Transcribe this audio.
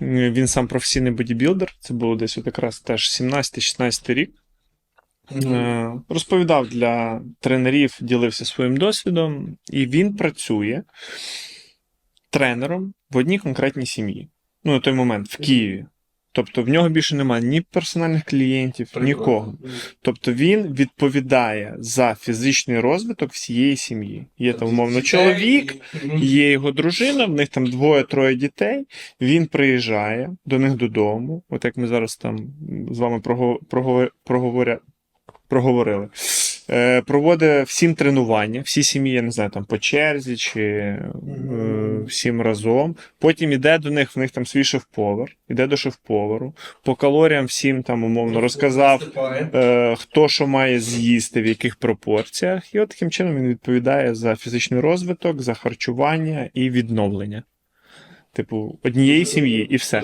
Він сам професійний бодібілдер. Це було десь от якраз теж 17-16 рік. Е, Розповідав для тренерів, ділився своїм досвідом, і він працює тренером в одній конкретній сім'ї. Ну, на той момент в Києві. Тобто в нього більше немає ні персональних клієнтів, нікого. Тобто він відповідає за фізичний розвиток всієї сім'ї. Є там, умовно, чоловік, є його дружина, в них там двоє-троє дітей. Він приїжджає до них додому, от як ми зараз там з вами прого- проговоря- проговорили. Е, проводить всім тренування, всі сім'ї, я не знаю, там по черзі чи е, всім разом. Потім іде до них, в них там свій шеф-повар, іде до шеф-повару, по калоріям всім там умовно розказав, е, хто що має з'їсти, в яких пропорціях. І от таким чином він відповідає за фізичний розвиток, за харчування і відновлення. Типу, однієї сім'ї, і все.